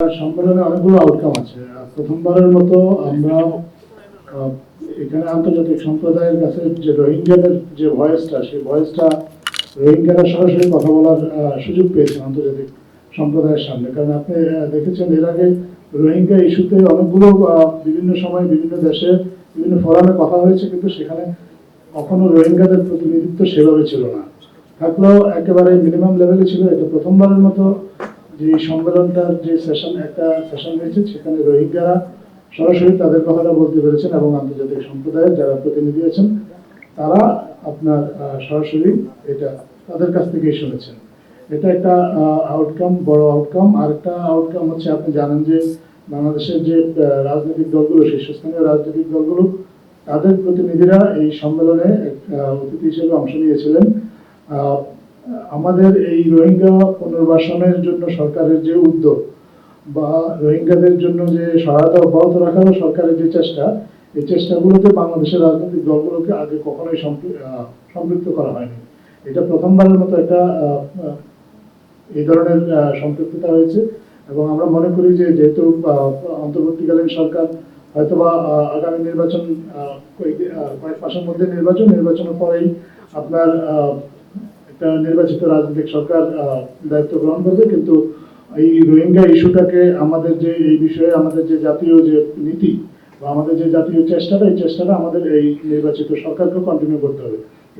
সম্মেলনে অনেকগুলো আউটকাম আছে। প্রথমবারের মতো আমরা এখানে আন্তর্জাতিক সম্প্রদায়ের কাছে যে রোহিঙ্গাদের যে ভয়েসটা সেই ভয়েসটা রোহিঙ্গারা সরাসরি কথা বলার সুযোগ পেয়েছেন আন্তর্জাতিক সম্প্রদায়ের সামনে। কারণ আপনি দেখেছেন এর আগে রোহিঙ্গা ইস্যুতে অনেকগুলো বিভিন্ন সময় বিভিন্ন দেশে বিভিন্ন ফোরামে কথা হয়েছে, কিন্তু সেখানে কখনো রোহিঙ্গাদের প্রতিনিধিত্ব সেভাবে ছিল না। থাকলেও একেবারে মিনিমাম লেভেলে ছিল। এটা প্রথমবারের মতো যে সম্মেলনটার যে সেশন একটা সেশন হয়েছে সেখানে রোহিঙ্গারা সরাসরি তাদের কথাটা বলতে পেরেছেন এবং আন্তর্জাতিক সম্প্রদায়ের যারা প্রতিনিধি আছেন, তারা আপনার সরাসরি এটা তাদের কাছ থেকেই শুনেছেন। এটা একটা আউটকাম বড় আউটকাম আর একটা আউটকাম হচ্ছে, আপনি জানেন যে বাংলাদেশের যে রাজনৈতিক দলগুলো, শীর্ষস্থানীয় রাজনৈতিক দলগুলো, তাদের প্রতিনিধিরা এই সম্মেলনে অতিথি হিসেবে অংশ নিয়েছিলেন। আমাদের এই রোহিঙ্গা পুনর্বাসনের জন্য সরকারের যে উদ্যোগ বা রোহিঙ্গাদের জন্য যে সহায়তা অব্যাহত রাখারও সরকারের যে চেষ্টা, এই চেষ্টাগুলোতে বাংলাদেশের রাজনৈতিক দলগুলোকে আগে কখনোই সম্পৃক্ত করা হয়নি। এটা প্রথমবারের মতো একটা এই ধরনের সম্পৃক্ততা হয়েছে এবং আমরা মনে করি যে যেহেতু অন্তর্বর্তীকালীন সরকার হয়তোবা আগামী নির্বাচন কয়েক- মাসের মধ্যে নির্বাচন, নির্বাচনের পরেই আপনার নির্বাচিত রাজনৈতিক সরকার দায়িত্ব গ্রহণ করবে, কিন্তু এই রোহিঙ্গা ইস্যুটাকে আমাদের যে এই বিষয়ে আমাদের যে জাতীয় যে নীতি বা আমাদের যে জাতীয় চেষ্টাটা, এই চেষ্টাটা আমাদের এই নির্বাচিত সরকারকে কন্টিনিউ করতে হবে।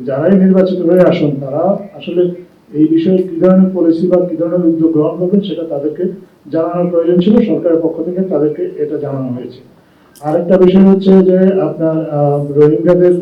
যারাই নির্বাচিত হয়ে আসুন, তারা আসলে এই বিষয়ে কি ধরনের পলিসি বা কি ধরনের উদ্যোগ গ্রহণ করবেন সেটা তাদেরকে জানানোর প্রয়োজন ছিল, সরকারের পক্ষ থেকে তাদেরকে এটা জানানো হয়েছে। আরেকটা বিষয় হচ্ছে যে আপনার রোহিঙ্গাদের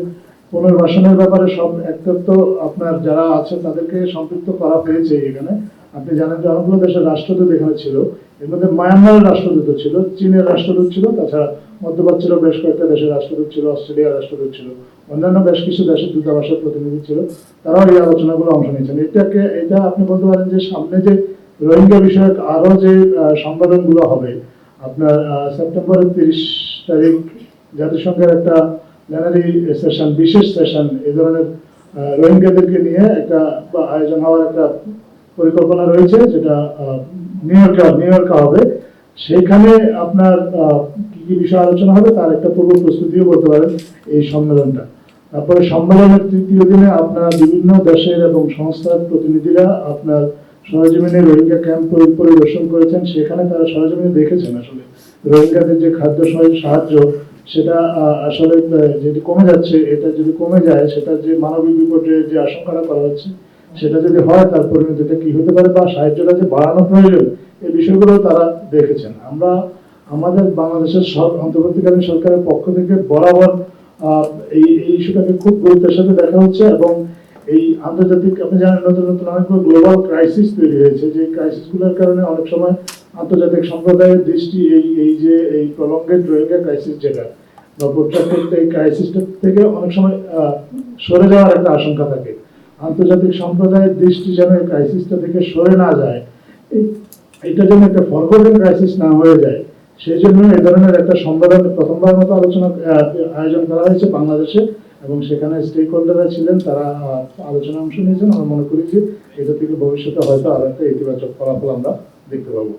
পুনর্বাসনের ব্যাপারে সব একতর তো আপনার যারা আছে তাদেরকে সম্পৃক্ত করা হয়েছে এখানে। আপনি জানেন যে অনেকগুলো দেশের রাষ্ট্রদূত এখানে ছিল। এর মধ্যে মায়ানমারের রাষ্ট্রদূত ছিল, চীনের রাষ্ট্রদূত ছিল, তাছাড়া মধ্যপ্রাচ্যের বেশ কয়েকটা দেশের রাষ্ট্রদূত ছিল, অস্ট্রেলিয়ার রাষ্ট্রদূত ছিল, অন্যান্য বেশ কিছু দেশের দূতাবাসের প্রতিনিধি ছিল, তারাও এই আলোচনাগুলো অংশ নিয়েছেন। এটাকে, এটা আপনি বলতে পারেন যে সামনে যে রোহিঙ্গা বিষয়ক আরও যে সম্মেলনগুলো হবে, আপনার সেপ্টেম্বরের তিরিশ তারিখ জাতিসংঘের একটা বিশেষ ধরনের রোহিঙ্গাদেরকে নিয়ে একটা আয়োজন হওয়ার একটা পরিকল্পনা রয়েছে, যেটা নিউ ইয়র্কে নিউ ইয়র্কে হবে। সেখানে আপনার কি কি আলোচনা হবে তার একটা পূর্ব প্রস্তুতিও পারেন এই সম্মেলনটা। তারপরে সম্মেলনের তৃতীয় দিনে আপনার বিভিন্ন দেশের এবং সংস্থার প্রতিনিধিরা আপনার সরজমিনে রোহিঙ্গা ক্যাম্প পরি- পরিদর্শন করেছেন। সেখানে তারা সরজমিনে দেখেছেন আসলে রোহিঙ্গাদের যে খাদ্য সাহায্য সেটা আসলে যদি কমে যাচ্ছে, এটা যদি কমে যায়, সেটা যে মানবিক বিপর্যয়ের যে আশঙ্কাটা করা হচ্ছে সেটা যদি হয়, তার পরিণতিটা কি হতে পারে বা সাহায্যটা যে বাড়ানো প্রয়োজন এই বিষয়গুলো তারা দেখেছেন। আমরা আমাদের বাংলাদেশের সব অন্তর্বর্তীকালীন সরকারের পক্ষ থেকে বরাবর এই ইস্যুটাকে খুব গুরুত্বের সাথে দেখা হচ্ছে এবং এই আন্তর্জাতিক, আপনি জানেন নতুন নতুন অনেকগুলো গ্লোবাল ক্রাইসিস তৈরি হয়েছে, যে ক্রাইসিসগুলোর কারণে অনেক সময় আন্তর্জাতিক সম্প্রদায়ের দৃষ্টি এই এই যে, এই প্রলঙ্গেড রোহিঙ্গা ক্রাইসিস যেটা, বা প্রত্যাখ্যাত এই ক্রাইসিসটা থেকে অনেক সময় সরে যাওয়ার একটা আশঙ্কা থাকে। আন্তর্জাতিক সম্প্রদায়ের দৃষ্টি যেন এই ক্রাইসিসটা থেকে সরে না যায় এটা যেন একটা ফরগোডেন ক্রাইসিস না হয়ে যায়, সেই জন্য এই ধরনের একটা সম্মেলন প্রথমবার মতো আলোচনা আয়োজন করা হয়েছে বাংলাদেশে। এবং সেখানে স্টেক হোল্ডাররা ছিলেন, তারা আলোচনা অংশ নিয়েছেন। আমরা মনে করি যে এটা থেকে ভবিষ্যতে হয়তো আর একটা ইতিবাচক ফলাফল আমরা দেখতে পাবো।